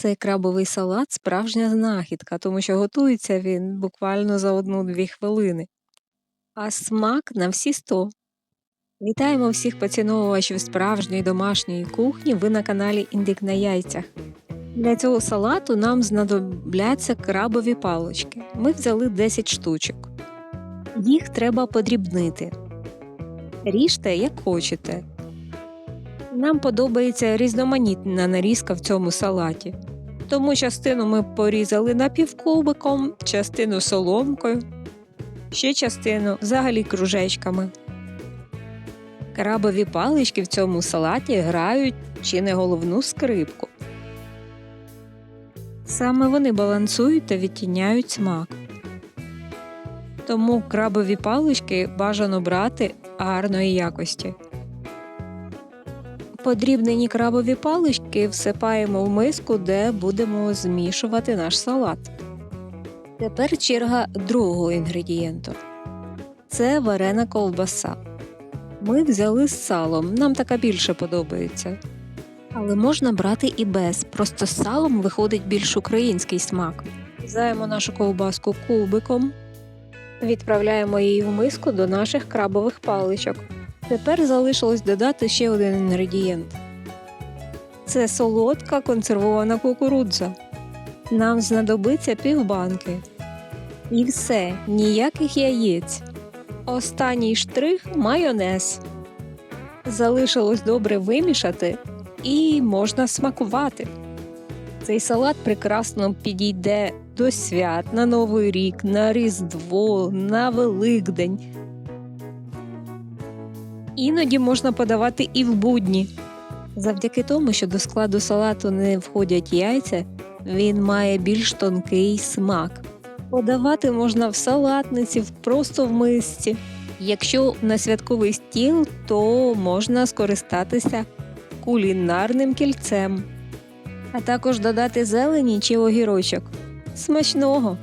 Цей крабовий салат справжня знахідка, тому що готується він буквально за одну-дві хвилини. А смак на всі сто. Вітаємо всіх поціновувачів справжньої домашньої кухні. Ви на каналі Індик на яйцях. Для цього салату нам знадобляться крабові палочки. Ми взяли 10 штучок. Їх треба подрібнити. Ріжте як хочете. Нам подобається різноманітна нарізка в цьому салаті. Тому частину ми порізали напівкубиком, частину соломкою, ще частину взагалі кружечками. Крабові палички в цьому салаті грають чи не головну скрипку. Саме вони балансують та відтіняють смак. Тому крабові палички бажано брати гарної якості. Подрібнені крабові палички всипаємо в миску, де будемо змішувати наш салат. Тепер черга другого інгредієнту це варена ковбаса. Ми взяли з салом, нам така більше подобається. Але можна брати і без, просто з салом виходить більш український смак. Взаємо нашу ковбаску кубиком, відправляємо її в миску до наших крабових паличок. Тепер залишилось додати ще один інгредієнт. Це солодка консервована кукурудза. Нам знадобиться півбанки. І все, ніяких яєць. Останній штрих майонез. Залишилось добре вимішати і можна смакувати. Цей салат прекрасно підійде до свят на Новий рік, на Різдво, на Великдень. Іноді можна подавати і в будні. Завдяки тому, що до складу салату не входять яйця, він має більш тонкий смак. Подавати можна в салатниці, просто в мисці. Якщо на святковий стіл, то можна скористатися кулінарним кільцем, а також додати зелені чи огірочок. Смачного!